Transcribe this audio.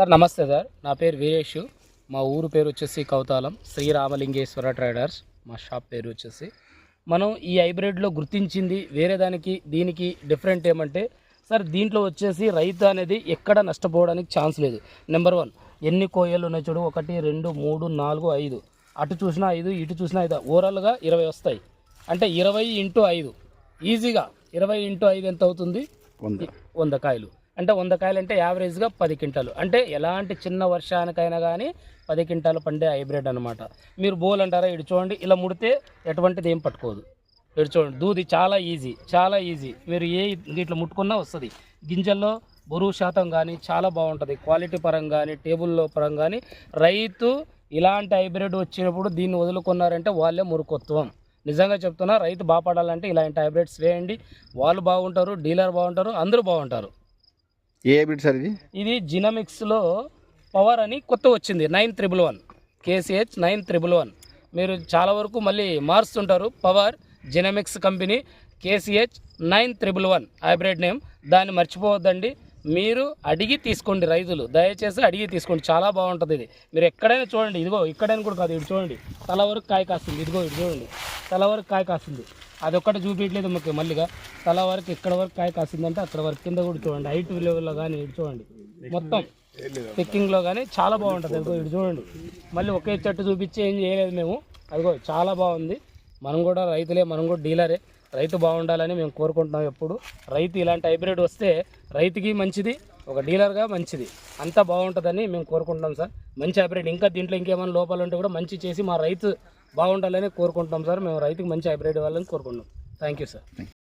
Sir నమస్తే sir. నా పేరు వీరేష్. మా ఊరు పేరు వచ్చేసి కౌతాలం. శ్రీరామలింగేశ్వర ట్రేడర్స్. మా షాప్ పేరు వచ్చేసి. మనం ఈ హైబ్రిడ్లో గుర్తించింది వేరే దానికి దీనికి డిఫరెంట్ ఏమంటే సార్ దీంట్లో వచ్చేసి రైతు అనేది ఎక్కడ నష్టపోవడానికి ఛాన్స్ లేదు. నెంబర్ వన్ ఎన్ని కోయలు ఉన్నాయి చూడు. ఒకటి రెండు మూడు నాలుగు ఐదు. అటు చూసినా ఐదు ఇటు చూసినా ఐదు. ఓవరాల్గా ఇరవై వస్తాయి. అంటే ఇరవై ఇంటూ ఐదు. ఈజీగా ఇరవై ఇంటూ ఐదు ఎంత అవుతుంది? వంద. వంద కాయలు. అంటే వంద కాయలు అంటే యావరేజ్గా పది క్వింటాలు. అంటే ఎలాంటి చిన్న వర్షానికైనా కానీ పది క్వింటాలు పండే హైబ్రిడ్ అనమాట మీరు బోల్ అంటారా ఇటు చూడండి ఇలా ముడితే ఎటువంటిది ఏం పట్టుకోదు. ఇటు చూడండి దూది చాలా ఈజీ చాలా ఈజీ. మీరు ఏ ఇట్లా ముట్టుకున్నా వస్తుంది. గింజల్లో బరువు శాతం కానీ చాలా బాగుంటుంది. క్వాలిటీ పరంగా కానీ టేబుల్లో పరంగా కానీ రైతు ఇలాంటి హైబ్రిడ్ వచ్చినప్పుడు దీన్ని వదులుకున్నారంటే వాళ్ళే మురుకొత్వం నిజంగా చెప్తున్నా రైతు బాగుపడాలంటే ఇలాంటి హైబ్రిడ్స్ వేయండి. వాళ్ళు బాగుంటారు డీలర్ బాగుంటారు అందరూ బాగుంటారు. ఏ హైబ్రిడ్ సార్ ఇది? ఇది జినమిక్స్లో పవర్ అని కొత్త వచ్చింది. Nine triple one. KCH nine triple one. మీరు చాలా వరకు మళ్ళీ మారుస్తుంటారు. Power genomics company KCH nine triple one. Hybrid name. దాన్ని మర్చిపోవద్దండి. మీరు అడిగి తీసుకోండి రైతులు. దయచేసి అడిగి తీసుకోండి. చాలా బాగుంటుంది ఇది. మీరు ఎక్కడైనా చూడండి. ఇదిగో ఇక్కడైనా కూడా కాదు. ఇటు చూడండి. తల వరకు కాయ కాస్తుంది. ఇదిగో ఇటు చూడండి. తల వరకు కాయ కాస్తుంది. అది ఒక్కటి చూపించలేదు మాకు మళ్ళీగా. తల వరకు ఇక్కడ వరకు కాయ కాసిందంటే అక్కడ వరకు కింద కూడా చూడండి. హైట్ లెవెల్లో కానీ ఇటు చూడండి. మొత్తం పిక్కింగ్లో కానీ చాలా బాగుంటుంది. అదిగో ఇటు చూడండి. మళ్ళీ ఒకే చెట్టు చూపించి ఏం చేయలేదు మేము. అదిగో చాలా బాగుంది. మనం కూడా రైతులే మనం కూడా డీలరే. రైతు బాగుండాలని మేము కోరుకుంటున్నాం ఎప్పుడు. రైతు ఇలాంటి హైబ్రిడ్ వస్తే రైతుకి మంచిది ఒక డీలర్గా మంచిది. అంతా బాగుంటుందని మేము కోరుకుంటున్నాం సార్. మంచి హైబ్రిడ్. ఇంకా దీంట్లో ఇంకేమైనా లోపాలు ఉంటే కూడా మంచి చేసి మా రైతు బాగుండాలని కోరుకుంటున్నాం సార్. మేము రైతుకి మంచి హైబ్రిడ్ ఇవ్వాలని కోరుకుంటున్నాం. Thank you sir.